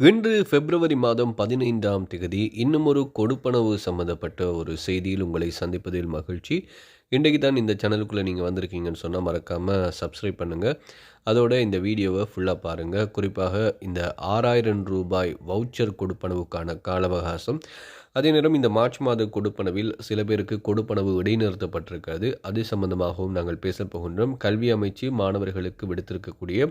இன்று பிப்ரவரி மாதம் பதினைந்தாம் தேதி இன்னும் ஒரு கொடுப்பனவு சம்மந்தப்பட்ட ஒரு செய்தியில் உங்களை சந்திப்பதில் மகிழ்ச்சி. இன்றைக்கு தான் இந்த சேனலுக்குள்ளே நீங்கள் வந்திருக்கீங்கன்னு சொன்னால் மறக்காமல் சப்ஸ்கிரைப் பண்ணுங்கள் அதோட இந்த வீடியோவை ஃபுல்லாக பாருங்கள் குறிப்பாக இந்த ஆறாயிரம் ரூபாய் வவுச்சர் கொடுப்பனவுக்கான கால அவகாசம் அதே நேரம் இந்த மார்ச் மாத கொடுப்பனவில் சில பேருக்கு கொடுப்பனவு இடைநிறுத்தப்பட்டிருக்கிறது அது சம்பந்தமாகவும் நாங்கள் பேச போகின்றோம். கல்வி அமைச்சு மாணவர்களுக்கு விடுத்திருக்கக்கூடிய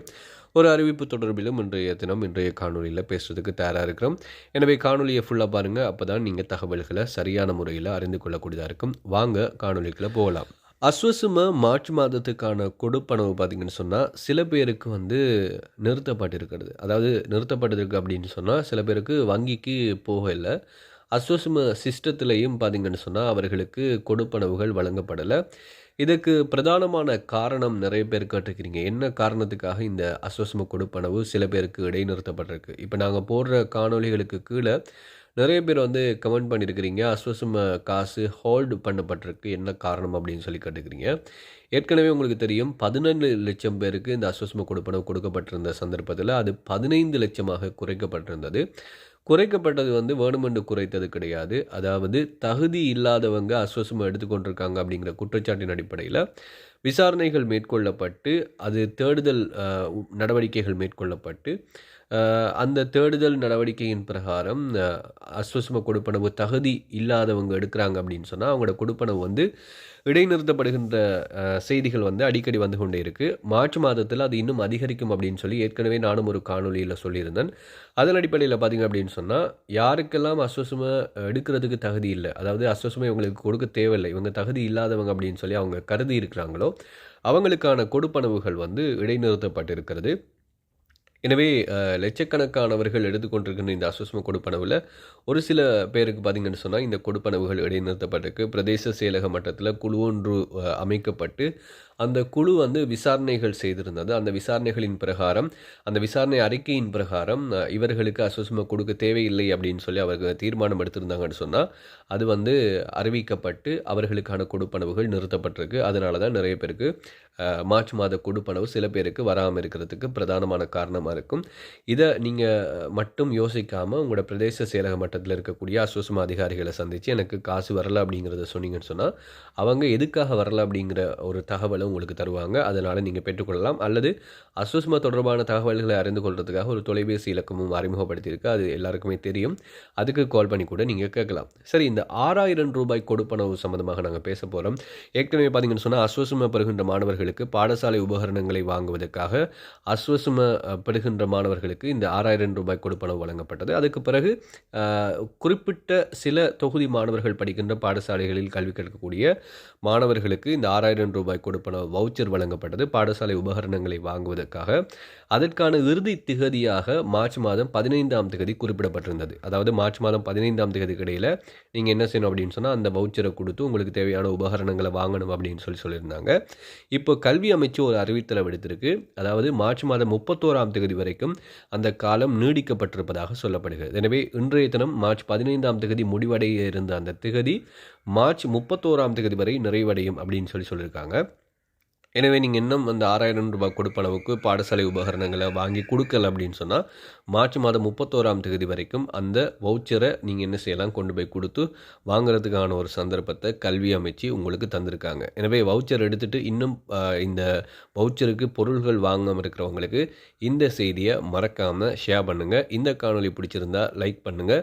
ஒரு அறிவிப்பு தொடர்பிலும் இன்றைய தினம் இன்றைய காணொலியில் பேசுறதுக்கு தயாராக இருக்கிறோம். எனவே காணொலியை ஃபுல்லாக பாருங்கள் அப்போ தான் நீங்கள் தகவல்களை சரியான முறையில் அறிந்து கொள்ளக்கூடியதாக இருக்கும். வாங்க காணொலிக்குள்ளே போகலாம். அஸ்வசும மார்ச் மாதத்துக்கான கொடுப்பனவு பார்த்தீங்கன்னு சொன்னால் சில பேருக்கு வந்து நிறுத்தப்பட்டிருக்கிறது. அதாவது நிறுத்தப்பட்டிருக்கு அப்படின்னு சொன்னால் சில பேருக்கு வங்கிக்கு போக இல்லை. அஸ்வசும சிஸ்டத்திலையும் பார்த்தீங்கன்னு சொன்னால் அவர்களுக்கு கொடுப்பனவுகள் வழங்கப்படலை. இதுக்கு பிரதானமான காரணம் நிறைய பேர் கேட்டிருக்கிறீங்க. என்ன காரணத்துக்காக இந்த அஸ்வசம கொடுப்பனவு சில பேருக்கு இடைநிறுத்தப்பட்டிருக்கு? இப்போ நாங்கள் போடுற காணொளிகளுக்கு கீழே நிறைய பேர் வந்து கமெண்ட் பண்ணியிருக்கிறீங்க அஸ்வசம காசு ஹோல்டு பண்ணப்பட்டிருக்கு என்ன காரணம் அப்படின்னு சொல்லி கேட்டுக்கிறீங்க. ஏற்கனவே உங்களுக்கு தெரியும் பதினெண்டு லட்சம் பேருக்கு இந்த அஸ்வசம கொடுப்பனவு கொடுக்கப்பட்டிருந்த சந்தர்ப்பத்தில் அது பதினைந்து லட்சமாக குறைக்கப்பட்டிருந்தது. குறைக்கப்பட்டது வந்து வேணுமென்று குறைத்தது கிடையாது. அதாவது தகுதி இல்லாதவங்க அஸ்வசம் எடுத்துக்கொண்டிருக்காங்க அப்படிங்கிற குற்றச்சாட்டின் அடிப்படையில் விசாரணைகள் மேற்கொள்ளப்பட்டு அது தேடுதல் நடவடிக்கைகள் மேற்கொள்ளப்பட்டு அந்த தேடுதல் நடவடிக்கையின் பிரகாரம் அஸ்வசம கொடுப்பனவு தகுதி இல்லாதவங்க எடுக்கிறாங்க அப்படின்னு சொன்னால் அவங்களோட கொடுப்பனவு வந்து இடைநிறுத்தப்படுகின்ற செய்திகள் வந்து அடிக்கடி வந்து கொண்டே இருக்குது மார்ச் மாதத்தில் அது இன்னும் அதிகரிக்கும் அப்படின்னு சொல்லி ஏற்கனவே நானும் ஒரு காணொலியில் சொல்லியிருந்தேன். அதன் அடிப்படையில் பார்த்திங்க அப்படின்னு சொன்னால் யாருக்கெல்லாம் அஸ்வசம எடுக்கிறதுக்கு தகுதி இல்லை அதாவது அஸ்வசமை இவங்களுக்கு கொடுக்க தேவையில்லை இவங்க தகுதி இல்லாதவங்க அப்படின்னு சொல்லி அவங்க கருதி இருக்கிறாங்களோ அவங்களுக்கான கொடுப்பனவுகள் வந்து இடைநிறுத்தப்பட்டிருக்கிறது. எனவே லட்சக்கணக்கானவர்கள் எடுத்துக்கொண்டிருக்கின்ற இந்த அசுஸ்ம கொடுப்பனவில் ஒரு சில பேருக்கு பார்த்திங்கன்னு சொன்னால் இந்த கொடுப்பனவுகள் இடைநிறுத்தப்பட்டிருக்கு. பிரதேச செயலக மட்டத்தில் குழு ஒன்று அமைக்கப்பட்டு அந்த குழு வந்து விசாரணைகள் செய்திருந்தது. அந்த விசாரணைகளின் பிரகாரம் அந்த விசாரணை அறிக்கையின் பிரகாரம் இவர்களுக்கு அசுஸ்ம கொடுக்க தேவையில்லை அப்படின்னு சொல்லி அவர்கள் தீர்மானம் எடுத்திருந்தாங்கன்னு சொன்னால் அது வந்து அறிவிக்கப்பட்டு அவர்களுக்கான கொடுப்பனவுகள் நிறுத்தப்பட்டிருக்கு. அதனால தான் நிறைய பேருக்கு மார்ச் மாத கொடுப்பனவு சில பேருக்கு வராமல் இருக்கிறதுக்கு பிரதானமான காரணமாக இருக்கும். இதை நீங்கள் மட்டும் யோசிக்காமல் உங்களோட பிரதேச செயலக மட்டத்தில் இருக்கக்கூடிய அசுவசம அதிகாரிகளை சந்தித்து எனக்கு காசு வரல அப்படிங்கிறத சொன்னீங்கன்னு சொன்னால் அவங்க எதுக்காக வரல அப்படிங்கிற ஒரு தகவலை உங்களுக்கு தருவாங்க. அதனால் நீங்கள் பெற்றுக்கொள்ளலாம். அல்லது அஸ்வஸ்மா தொடர்பான தகவல்களை அறிந்து கொள்வதற்காக ஒரு தொலைபேசி இலக்கமும் அறிமுகப்படுத்தியிருக்கு. அது எல்லாருக்குமே தெரியும். அதுக்கு கால் பண்ணி கூட நீங்கள் கேட்கலாம். சரி இந்த ஆறாயிரம் ரூபாய் கொடுப்பனவு சம்மந்தமாக நாங்கள் பேச போகிறோம் ஏற்கனவே பார்த்தீங்கன்னு சொன்னால் அஸ்வசும பெறுகின்ற மாணவர்களுக்கு பாடசாலை உபகரணங்களை வாங்குவதற்காக அஸ்வசும பெறுகின்ற மாணவர்களுக்கு இந்த ஆறாயிரம் ரூபாய் கொடுப்பனவு வழங்கப்பட்டது. அதுக்கு பிறகு குறிப்பிட்ட சில தொகுதி மாணவர்கள் படிக்கின்ற பாடசாலைகளில் கல்வி கற்கக்கூடிய மாணவர்களுக்கு இந்த ஆறாயிரம் ரூபாய் கொடுப்பனவு வவுச்சர் வழங்கப்பட்டது. பாடசாலை உபகரணங்களை வாங்குவதற்காக. அதற்கான இறுதி திகதியாக மார்ச் மாதம் பதினைந்தாம் திகதி குறிப்பிடப்பட்டிருந்தது. அதாவது மார்ச் மாதம் பதினைந்தாம் திகதிக்கு இடையில் நீங்கள் என்ன செய்யணும் அப்படின்னு சொன்னால் அந்த வவுச்சரை கொடுத்து உங்களுக்கு தேவையான உபகரணங்களை வாங்கணும் அப்படின்னு சொல்லி சொல்லியிருந்தாங்க. இப்போ கல்வி அமைச்சு ஒரு அறிவித்தலை விடுத்திருக்கு. அதாவது மார்ச் மாதம் முப்பத்தோராம் தேதி வரைக்கும் அந்த காலம் நீடிக்கப்பட்டிருப்பதாக சொல்லப்படுகிறது. எனவே இன்றைய தினம் மார்ச் பதினைந்தாம் தேதி முடிவடைய இருந்த அந்த திகதி மார்ச் முப்பத்தோராம் தேதி வரை நிறைவடையும் அப்படின்னு சொல்லி சொல்லியிருக்காங்க. எனவே நீங்கள் இன்னும் அந்த ஆறாயிரம் ரூபாய் கொடுப்பளவுக்கு பாடசாலை உபகரணங்களை வாங்கி கொடுக்கல அப்படின்னு சொன்னால் மார்ச் மாதம் முப்பத்தோராம் தேதி வரைக்கும் அந்த வவுச்சரை நீங்கள் என்ன செய்யலாம்? கொண்டு போய் கொடுத்து வாங்குறதுக்கான ஒரு சந்தர்ப்பத்தை கல்வி அமைச்சு உங்களுக்கு தந்திருக்காங்க. எனவே வவுச்சர் எடுத்துகிட்டு இன்னும் இந்த வவுச்சருக்கு பொருள்கள் வாங்காமல் இருக்கிறவங்களுக்கு இந்த செய்தியை மறக்காமல் ஷேர் பண்ணுங்கள் இந்த காணொலி பிடிச்சிருந்தா லைக் பண்ணுங்கள்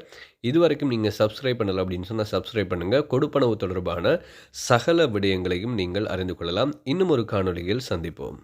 இது வரைக்கும் நீங்கள் சப்ஸ்கிரைப் பண்ணலை அப்படின்னு சொன்னால் சப்ஸ்கிரைப் பண்ணுங்கள் கொடுப்பனவு தொடர்பான சகல விடயங்களையும் நீங்கள் அறிந்து கொள்ளலாம். இன்னும் ஒரு காணொலியில் சந்திப்போம்.